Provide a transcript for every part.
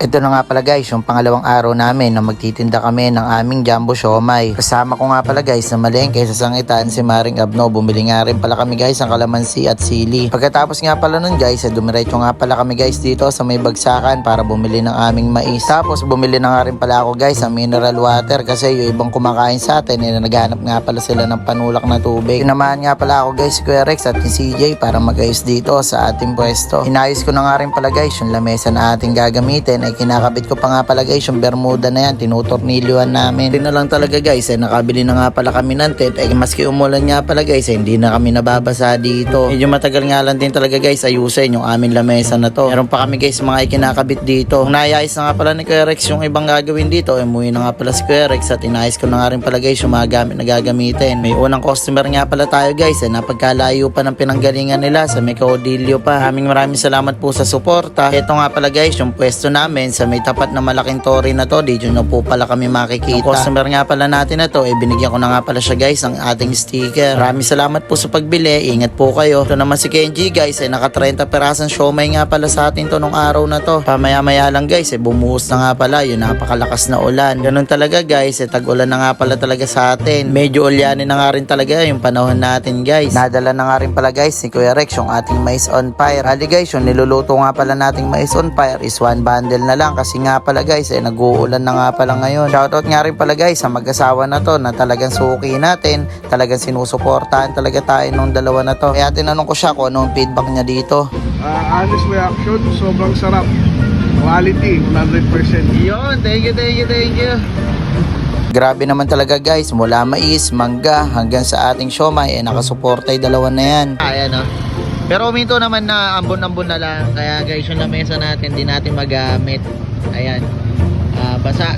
Ito na nga pala guys, yung pangalawang araw namin na magtitinda kami ng aming jumbo siomay. Kasama ko nga pala guys na malengke sa sangitan si Maring Abno. Bumili nga rin pala kami guys ng kalamansi at sili. Pagkatapos nga pala nun guys, eh, dumiretso nga pala kami guys dito sa may bagsakan para bumili ng aming mais. Tapos bumili na nga rin pala ako guys ng mineral water kasi yung ibang kumakain sa atin eh, naghanap nga pala sila ng panulak na tubig. Pinamahan nga pala ako guys si Kuya Rex at ni CJ para magayos dito sa ating pwesto. Inayos ko na nga rin pala guys yung lamesa na ating gagamitin ay kinakabit ko pa nga pala guys yung bermuda na yan tinutornilyoan namin. Na lang talaga guys ay nakabili na nga pala kami ng tent ay maski umulan nga pala guys ay hindi na kami nababasa dito. Medyo matagal nga lang din talaga guys ayusin yung aming lamesa na to. Meron pa kami guys mga ikinakabit dito. Kung na nga pala ni Kuya yung ibang gagawin dito umuwi na nga pala si Kuya at inayos ko na nga rin pala guys yung mga gamit na gagamitin. May unang customer nga pala tayo guys ay napagkalayo pa ng pinanggalingan nila sa may Caudillo pa. Aming maraming salamat po sa suporta. Ito nga pala guys yung pwesto namin sa may tapat na malaking tori na to. Dito na po pala kami makikita. Yung customer nga pala natin na to eh binigyan ko na nga pala siya guys ng ating sticker. Maraming salamat po sa pagbili. Ingat po kayo. Ito naman si Kenji guys ay naka 30 perasan siomay nga pala sa atin to nung araw na to. Pamaya maya lang guys eh bumuhos na nga pala yung napakalakas na ulan. Ganun talaga guys eh tag-ulan na nga pala talaga sa atin. Medyo ulyanin na nga rin talaga yung panahon natin guys. Nadala na nga rin pala guys ni Kuya Rex yung ating mais on fire. Ali guys yung niluluto nga pala nating mais on fire is one bundle na lang kasi nga pala guys eh nag-uulan na nga pala ngayon. Shoutout nga rin pala guys sa mag-asawa na to na talagang suki natin. Talagang sinusuportahan talaga tayo nung dalawa na to. Kaya tinanong ko siya kung anong feedback niya dito. Ah, honest reaction, sobrang sarap. Quality, 100%. Yun, thank you, thank you, thank you. Grabe naman talaga guys, mula mais, mangga, hanggang sa ating siomay, eh nakasuporta yung dalawa na yan. Ayan o. Pero uminto naman na ambon-ambon na lang, kaya guys yung lamesa natin, di natin magamit. Ayan, Ah, basa.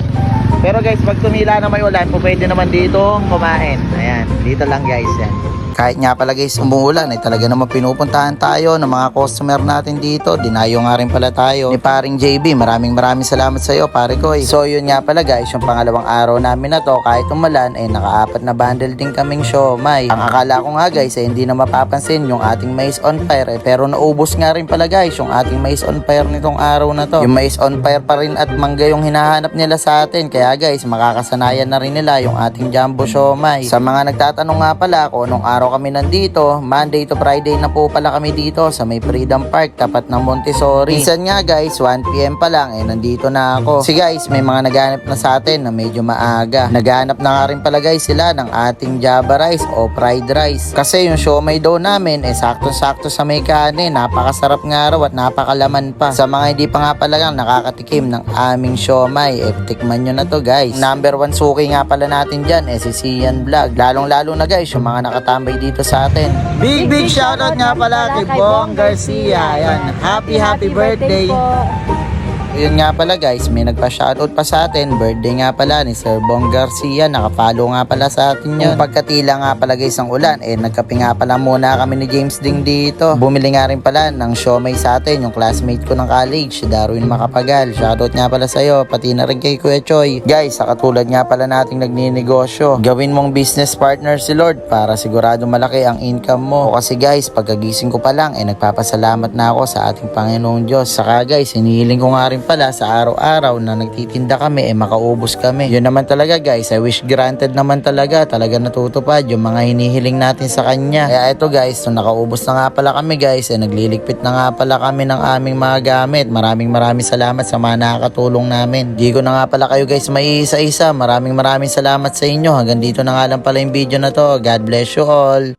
Pero guys, pag tumila na may ulan, pwede naman dito kumain. Ayan, dito lang guys yan. Kahit nga pala guys umuulan ay talaga naman pinupuntahan tayo ng mga customer natin dito. Dinayo nga rin pala tayo ni paring JB. Maraming maraming salamat sa iyo pare ko. So yun nga pala guys, yung pangalawang araw namin na to kahit umulan ay nakaapat na bundle din kaming siomay. Ang akala ko nga guys ay hindi na mapapansin yung ating mais on fire eh, pero naubos nga rin pala guys yung ating mais on fire nitong araw na to. Yung mais on fire pa rin at mangga yung hinahanap nila sa atin. Kaya guys, makakasanayan na rin nila yung ating jumbo siomay. Sa mga nagtatanong nga pala kung anong araw kami nandito, Monday to Friday na po pala kami dito sa may Freedom Park tapat ng Montessori. Minsan nga guys, 1pm pa lang eh nandito na ako. Si guys, may mga naghanap na sa atin na medyo maaga. Naghanap na nga rin pala guys sila ng ating java rice o fried rice. Kasi yung siomay daw namin eh sakto-sakto sa may kanin. Napakasarap nga raw at napakalaman pa. Sa mga hindi pa nga pala lang nakakatikim ng aming siomay, eh tikman nyo na to guys. Number one suki nga pala natin dyan eh si Sian Vlog. Lalong lalo na guys yung mga nakatambay dito sa atin. Big big shoutout nga pala kay Bong Garcia. Ayan, happy happy birthday. Yun nga pala guys, may nagpa-shoutout pa sa atin. Birthday nga pala ni Sir Bong Garcia. Nakapalo nga pala sa atin yun. Pagkatila nga pala guys ng ulan, eh nagkape nga pala muna kami ni James Ding dito. Bumili nga rin pala ng siomay sa atin, yung classmate ko ng college, si Darwin Makapagal. Shoutout nga pala sa'yo, pati na rin kay Kuya Choi. Guys, sa katulad nga pala nating nagninegosyo, gawin mong business partner si Lord para sigurado malaki ang income mo. O kasi guys, pagkagising ko pa lang, eh nagpapasalamat na ako sa ating Panginoong Diyos. Saka guys, hinihiling ko nga rin pala sa araw-araw na nagtitinda kami eh makaubos kami. Yun naman talaga guys, I wish granted naman talaga. Talaga natutupad yung mga hinihiling natin sa kanya. Kaya ito guys, nung nakaubos na nga pala kami guys, eh nagliligpit na nga pala kami ng aming mga gamit. Maraming maraming salamat sa mga nakakatulong namin. Di ko na nga pala kayo guys maiisa-isa. Maraming maraming salamat sa inyo. Hanggang dito na nga lang pala yung video na to. God bless you all.